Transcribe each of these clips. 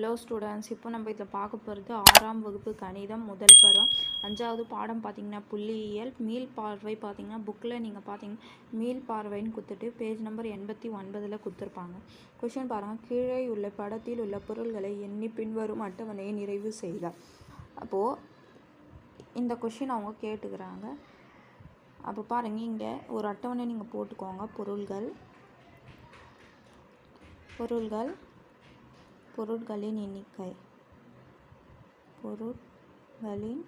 Hello students இப்போ நம்ம இதில் பார்க்க போகிறது ஆறாம் வகுப்பு கணிதம் முதல் பருவம். அஞ்சாவது பாடம் பார்த்தீங்கன்னா புள்ளியியல். மீள் பார்வை பார்த்தீங்கன்னா புக்கில் நீங்கள் பார்த்தீங்கன்னா மீள் பார்வைன்னு கொடுத்துட்டு பேஜ் நம்பர் எண்பத்தி ஒன்பதில் கொடுத்துருப்பாங்க. கொஷின் பாருங்கள் கீழே உள்ள படத்தில் உள்ள பொருள்களை எண்ணி பின்வரும் அட்டவணையை நிறைவு செய்த அப்போது இந்த கொஷின் அவங்க கேட்டுக்கிறாங்க. அப்போ பாருங்கள் இங்கே ஒரு அட்டவணை நீங்கள் போட்டுக்கோங்க. பொருள்கள் பொருள்கள் பொருட்களின் எண்ணிக்கை. பொருட்களின்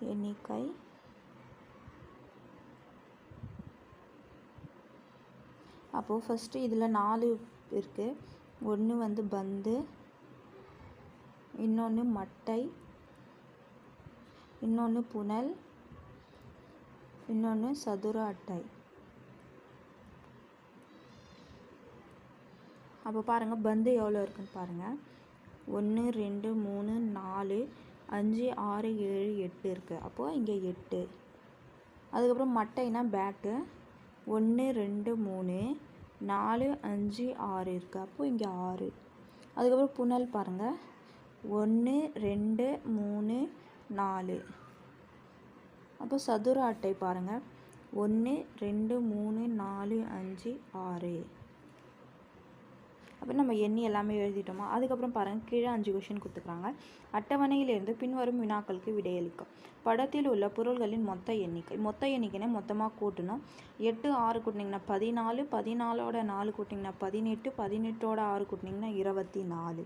எண்ணிக்கை. அப்போது ஃபஸ்ட்டு இதில் நாலு இருக்குது ஒன்று வந்து பந்து இன்னொன்று மட்டை இன்னொன்று புனல் இன்னொன்று சதுர அட்டை. அப்போ பாருங்கள் பந்து எவ்வளோ இருக்குன்னு பாருங்கள் ஒன்று ரெண்டு மூணு நாலு அஞ்சு ஆறு ஏழு எட்டு இருக்குது அப்போது இங்கே எட்டு. அதுக்கப்புறம் மட்டைனா பேட்டு ஒன்று ரெண்டு மூணு நாலு அஞ்சு ஆறு இருக்குது அப்போது இங்கே ஆறு. அதுக்கப்புறம் புனல் பாருங்கள் ஒன்று ரெண்டு மூணு நாலு. அப்போ சதுர அட்டை பாருங்கள் ஒன்று ரெண்டு மூணு நாலு அஞ்சு ஆறு. அப்போ நம்ம எண்ணி எல்லாமே எழுதிட்டோமா? அதுக்கப்புறம் பாருங்கள் கீழே அஞ்சு கொஷின் கொடுத்துக்கிறாங்க அட்டவணையிலிருந்து பின்வரும் வினாக்களுக்கு விடையளிக்கும். படத்தில் உள்ள பொருள்களின் மொத்த எண்ணிக்கை மொத்த எண்ணிக்கைனா மொத்தமாக கூட்டணும். எட்டு ஆறு கூட்டினீங்கன்னா பதினாலு பதினாலோட நாலு கூட்டிங்கன்னா பதினெட்டு பதினெட்டோட ஆறு கூட்டினீங்கன்னா இருபத்தி நாலு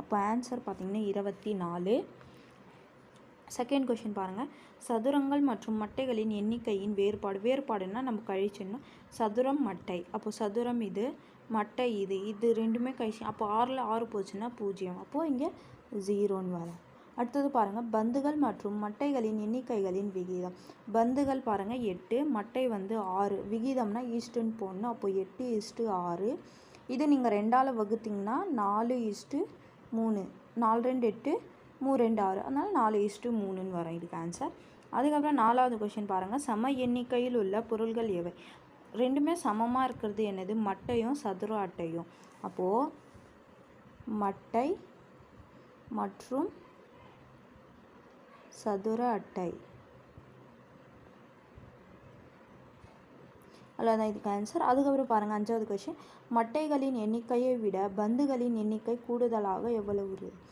அப்போ ஆன்சர் பார்த்திங்கன்னா இருபத்தி நாலு செகண்ட் கொஷின் பாருங்கள் சதுரங்கள் மற்றும் மட்டைகளின் எண்ணிக்கையின் வேறுபாடு வேறுபாடுன்னா நம்ம கழிச்சிடணும். சதுரம் மட்டை. அப்போ சதுரம் இது மட்டை இது இது ரெண்டுமே கழிச்சு அப்போ ஆறில் ஆறு போச்சுன்னா பூஜ்ஜியம். அப்போது இங்கே ஜீரோன்னு வரும். அடுத்தது பாருங்கள் பந்துகள் மற்றும் மட்டைகளின் எண்ணிக்கைகளின் விகிதம். பந்துகள் பாருங்கள் எட்டு மட்டை வந்து ஆறு. விகிதம்னா ஈஸ்ட்டுன்னு போடணும் அப்போ எட்டு இஸ்ட்டு ஆறு. இது நீங்கள் ரெண்டால் வகுத்திங்கன்னா நாலு ஈஸ்ட்டு மூணு. நாலு ரெண்டு எட்டு மூணு ரெண்டு ஆறு. அதனால் நாலு ஈஸ்ட்டு மூணுன்னு வரும் இதுக்கு ஆன்சர் அதுக்கப்புறம் நாலாவது கொஷின் பாருங்கள் சம எண்ணிக்கையில் உள்ள பொருள்கள் எவை? ரெண்டுமே சமமாக இருக்கிறது என்னது? மட்டையும் சதுர அட்டையும். அப்போது மட்டை மற்றும் சதுர அட்டை. அவ்வளோதான் இதுக்கு ஆன்சர் அதுக்கப்புறம் பாருங்கள் அஞ்சாவது கொஷின் மட்டைகளின் எண்ணிக்கையை விட பந்துகளின் எண்ணிக்கை கூடுதலாக எவ்வளவு இருக்குது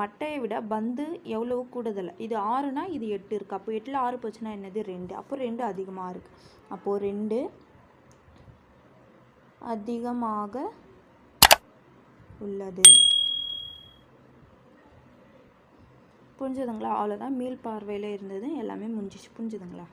மட்டையை விட பந்து எவ்வளவு கூடுதல்? இது ஆறுனா இது எட்டு இருக்குது அப்போ எட்டில் ஆறு போச்சுன்னா என்னது? ரெண்டு. அப்போ ரெண்டு அதிகமாக இருக்குது அப்போது ரெண்டு அதிகமாக உள்ளது. புரிஞ்சுதுங்களா? அவ்வளோதான் மீள் பார்வையில் இருந்தது. எல்லாமே முடிஞ்சிச்சு. புரிஞ்சுதுங்களா?